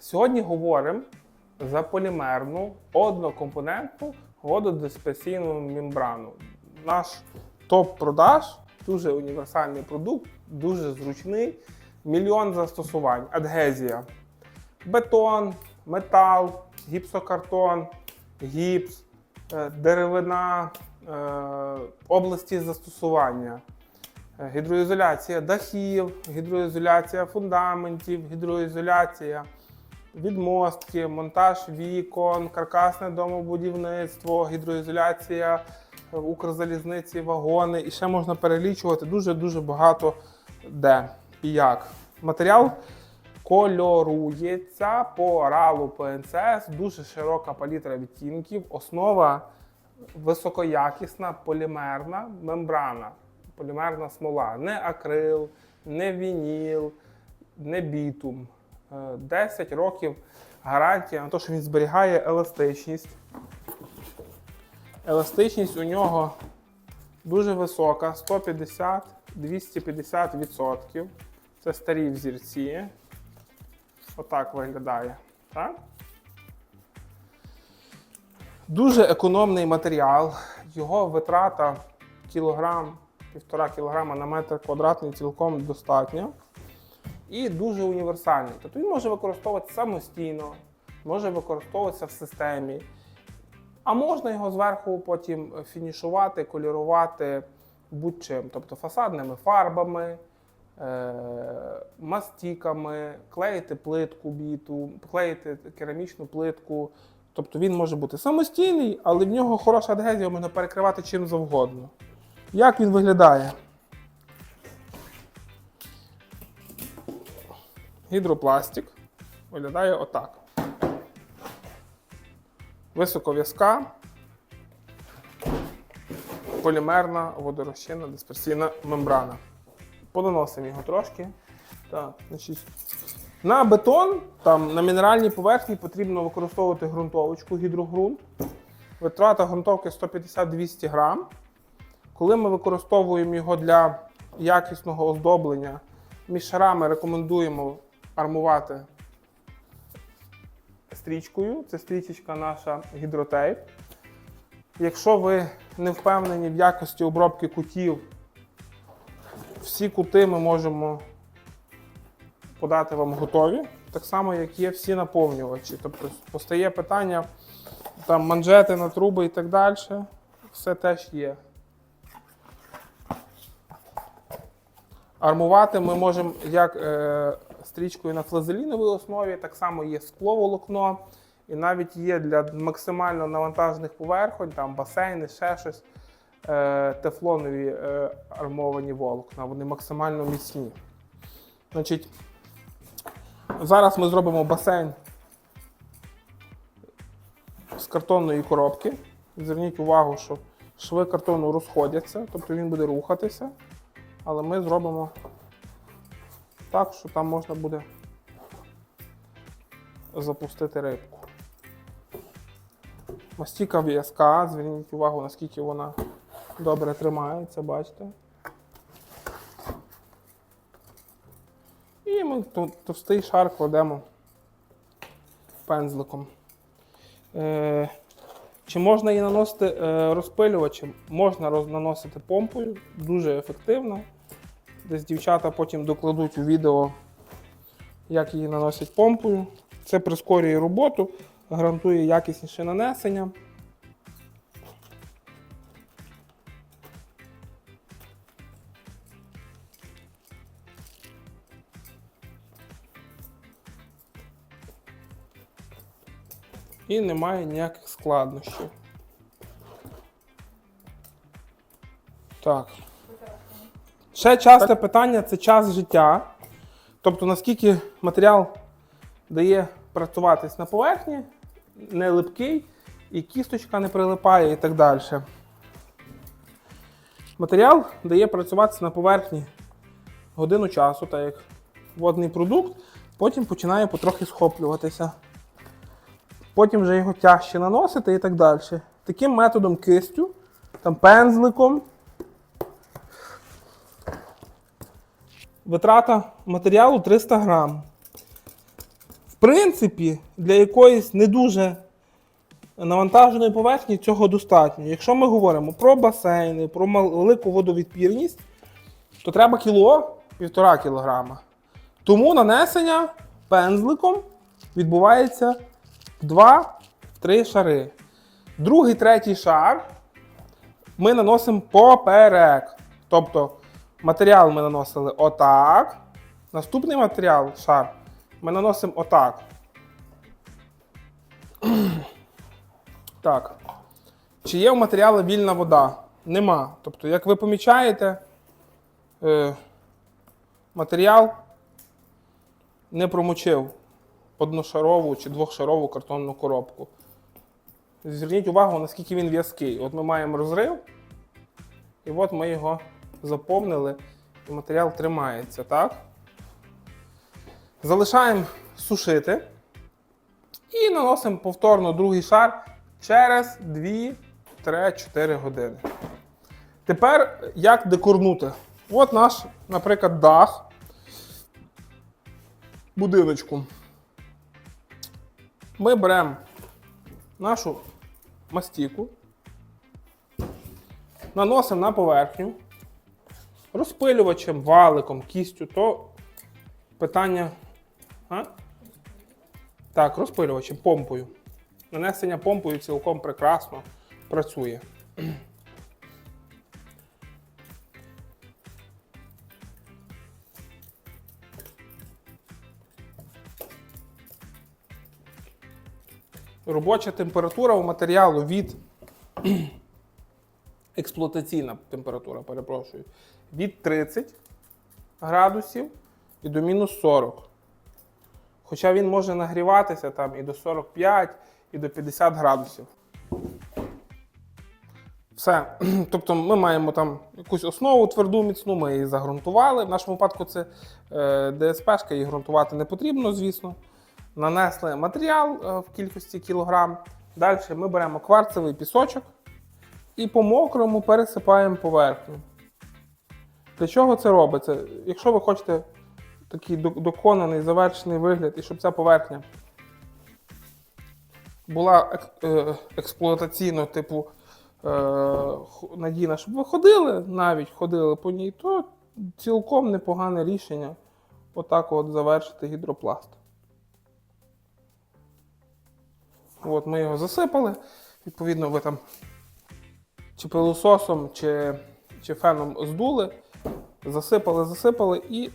Сьогодні говоримо за полімерну однокомпонентну вододисперсійну мембрану. Наш топ-продаж, дуже універсальний продукт, дуже зручний, мільйон застосувань, адгезія, бетон, метал, гіпсокартон, гіпс, е, деревина, е, області застосування. Е, Гідроізоляція дахів, гідроізоляція фундаментів, гідроізоляція відмостки, монтаж вікон, каркасне домобудівництво, гідроізоляція е, Укрзалізниці, вагони. І ще можна перелічувати дуже-дуже багато де і як. Матеріал кольорується по ралу ПНЦС, дуже широка палітра відтінків. Основа високоякісна полімерна мембрана, полімерна смола, не акрил, не вініл, не бітум. Е, 10 років гарантія на те, що він зберігає еластичність. Еластичність у нього дуже висока, 150-250%. Це старі взірці. Отак виглядає. Так? Дуже економний матеріал. Його витрата кілограм, півтора кілограма на метр квадратний цілком достатньо. І дуже універсальний. Тобто він може використовуватися самостійно, може використовуватися в системі. А можна його зверху потім фінішувати, колірувати будь-чим. Тобто фасадними фарбами, е- мастіками, клеїти плитку біту, клеїти керамічну плитку. Тобто він може бути самостійний, але в нього хороша адгезія, можна перекривати чим завгодно. Як він виглядає? Гідропластик виглядає отак. Високов'язка, полімерна водорозчинна дисперсійна мембрана. Понаносимо його трошки. Так, значить, на бетон, там, на мінеральній поверхні потрібно використовувати ґрунтовочку, гідрогрунт. Витрата ґрунтовки 150-200 грам. Коли ми використовуємо його для якісного оздоблення, між шарами рекомендуємо армувати стрічкою. Це стрічечка наша гідротейп. Якщо ви не впевнені в якості обробки кутів, всі кути ми можемо подати вам готові, так само, як є всі наповнювачі. Тобто постає питання, там манжети на труби і так далі. Все теж є. Армувати ми можемо як е, стрічкою на флазеліновій основі, так само є скловолокно, і навіть є для максимально навантажених поверхонь, там басейни, ще щось, е, тефлонові е, армовані волокна, вони максимально міцні. Значить, зараз ми зробимо басейн з картонної коробки. Зверніть увагу, що шви картону розходяться, тобто він буде рухатися. Але ми зробимо так, що там можна буде запустити рибку. Мастіка в'язка, зверніть увагу, наскільки вона добре тримається, бачите. І ми товстий шар кладемо пензликом. Е, чи можна її наносити е, розпилювачем? Можна наносити помпою, дуже ефективно. Десь дівчата потім докладуть у відео, як її наносять помпою. Це прискорює роботу, гарантує якісніше нанесення. І немає ніяких складнощів. Так. Ще часте питання це час життя. Тобто, наскільки матеріал дає працюватись на поверхні, не липкий, і кісточка не прилипає і так далі. Матеріал дає працюватися на поверхні годину часу, так як водний продукт, потім починає потрохи схоплюватися. Потім вже його тяжче наносити і так далі. Таким методом кистю, там пензликом. Витрата матеріалу 300 грам. В принципі, для якоїсь не дуже навантаженої поверхні цього достатньо. Якщо ми говоримо про басейни, про велику водовідпірність, то треба кіло півтора кілограма. Тому нанесення пензликом відбувається в 2-3 шари. Другий, третій шар ми наносимо поперек. Тобто матеріал ми наносили отак. Наступний матеріал, шар, ми наносимо отак. Так. Чи є в матеріалі вільна вода? Нема. Тобто, як ви помічаєте, е, матеріал не промочив одношарову чи двохшарову картонну коробку. Зверніть увагу, наскільки він в'язкий. От ми маємо розрив, і от ми його заповнили, і матеріал тримається, так? Залишаємо сушити і наносимо повторно другий шар через 2-3-4 години. Тепер як декорнути? От наш, наприклад, дах будиночку. Ми беремо нашу мастіку, наносимо на поверхню, розпилювачем, валиком, кістю, то питання. А? Так, розпилювачем, помпою. Нанесення помпою цілком прекрасно працює. Робоча температура у матеріалу від експлуатаційна температура, перепрошую, від 30 градусів і до мінус 40. Хоча він може нагріватися там і до 45, і до 50 градусів. Все. Тобто ми маємо там якусь основу тверду, міцну, ми її загрунтували. В нашому випадку це е, ДСПшка, її ґрунтувати не потрібно, звісно. Нанесли матеріал е, в кількості кілограм. Далі ми беремо кварцевий пісочок і по мокрому пересипаємо поверхню. Для чого це робиться? Якщо ви хочете такий доконаний, завершений вигляд, і щоб ця поверхня була е, експлуатаційно, типу, е, надійна, щоб ви ходили, навіть ходили по ній, то цілком непогане рішення отак от завершити гідропласт. От ми його засипали. Відповідно, ви там чи пилососом, чи, чи феном здули, засипали, засипали, і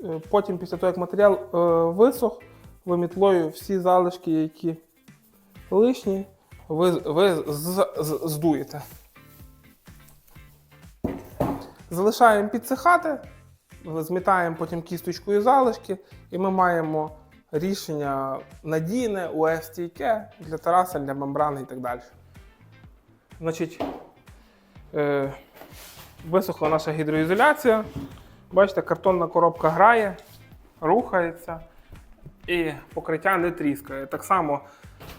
е, потім, після того, як матеріал е, висох, ви мітлою всі залишки, які лишні, ви, ви здуєте. Залишаємо підсихати, змітаємо потім кісточкою залишки, і ми маємо рішення надійне, УС-стійке для Тараса, для мембрани і так далі. Значить, висохла наша гідроізоляція. Бачите, картонна коробка грає, рухається і покриття не тріскає. Так само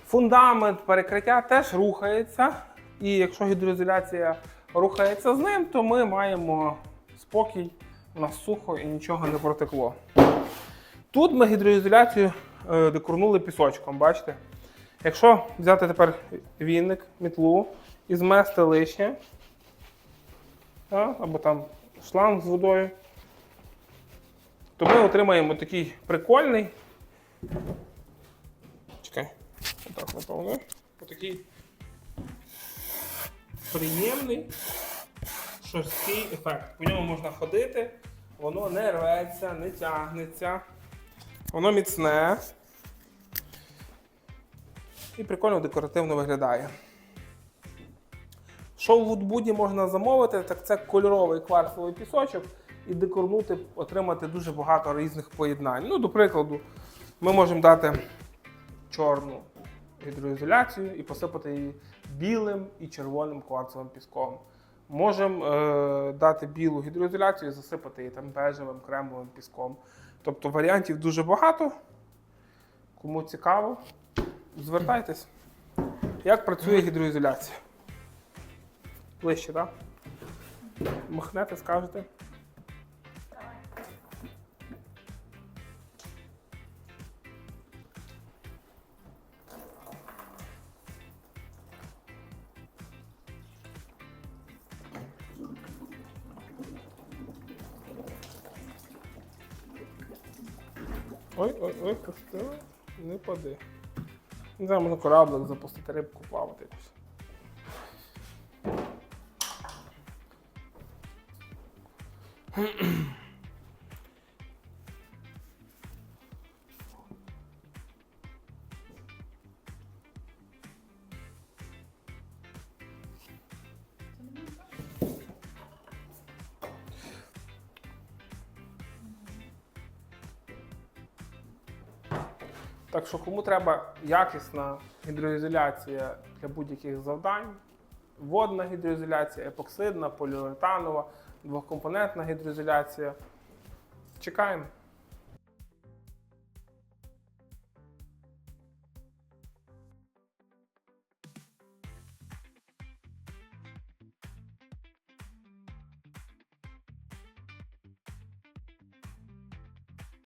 фундамент, перекриття теж рухається. І якщо гідроізоляція рухається з ним, то ми маємо спокій, у нас сухо і нічого не протекло. Тут ми гідроізоляцію е, декорнули пісочком, бачите? Якщо взяти тепер вінник, мітлу і змести лишнє, або там шланг з водою, то ми отримаємо такий прикольний. Чекай, отак напевно. Отакий приємний шорсткий ефект. По ньому можна ходити, воно не рветься, не тягнеться. Воно міцне. І прикольно декоративно виглядає. Що в Вудбуді можна замовити, так це кольоровий кварцевий пісочок і декорнути, отримати дуже багато різних поєднань. Ну, до прикладу, ми можемо дати чорну гідроізоляцію і посипати її білим і червоним кварцевим піском. Можемо е, дати білу гідроізоляцію і засипати її там бежевим кремовим піском. Тобто варіантів дуже багато. Кому цікаво, звертайтесь. Як працює гідроізоляція? Ближче, так? Махнете, скажете. Ой-ой-ой, пустила, не пади. Не знаю, можна кораблик запустити, рибку плавати. Так що кому треба якісна гідроізоляція для будь-яких завдань, водна гідроізоляція, епоксидна, поліуретанова, двокомпонентна гідроізоляція. Чекаємо.